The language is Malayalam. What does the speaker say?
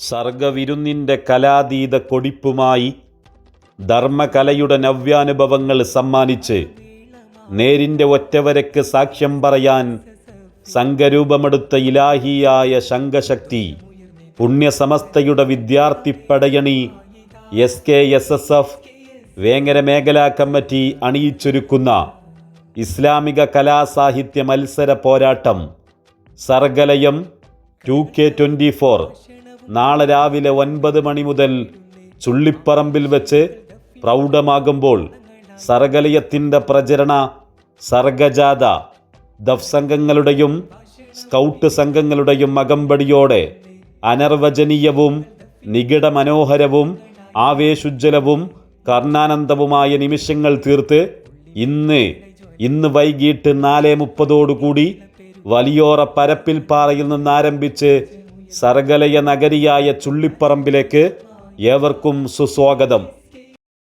സർഗവിരുന്നിന്റെ കലാതീത കൊടിപ്പുമായി ധർമ്മകലയുടെ നവ്യാനുഭവങ്ങൾ സമ്മാനിച്ച് നേരിന്റെ ഒറ്റവരക്ക് സാക്ഷ്യം പറയാൻ സംഘരൂപമെടുത്ത ഇലാഹിയായ ശംഖശക്തി പുണ്യസമസ്തയുടെ വിദ്യാർത്ഥി Padayani S K S S F Vengara മേഖലാ കമ്മിറ്റി അണിയിച്ചൊരുക്കുന്ന ഇസ്ലാമിക കലാസാഹിത്യ മത്സര പോരാട്ടം Sargalayam two K twenty four. നാളെ രാവിലെ ഒൻപത് മണി മുതൽ ചുള്ളിപ്പറമ്പിൽ വെച്ച് പ്രൗഢമാകുമ്പോൾ സർഗലയത്തിന്റെ പ്രചരണ സർഗജാഥ ദഫ് സംഘങ്ങളുടെയും സ്കൗട്ട് സംഘങ്ങളുടെയും അകമ്പടിയോടെ അനർവചനീയവും നികിട മനോഹരവും ആവേശുജ്വലവും കർണാനന്ദവുമായ നിമിഷങ്ങൾ തീർത്ത് ഇന്ന് ഇന്ന് വൈകിട്ട് നാല് മുപ്പതോടുകൂടി വലിയോറ പരപ്പിൽ പാറയിൽ നിന്നാരംഭിച്ച് സർഗലയ നഗരിയായ ചുള്ളിപ്പറമ്പിലേക്ക് ഏവർക്കും സുസ്വാഗതം.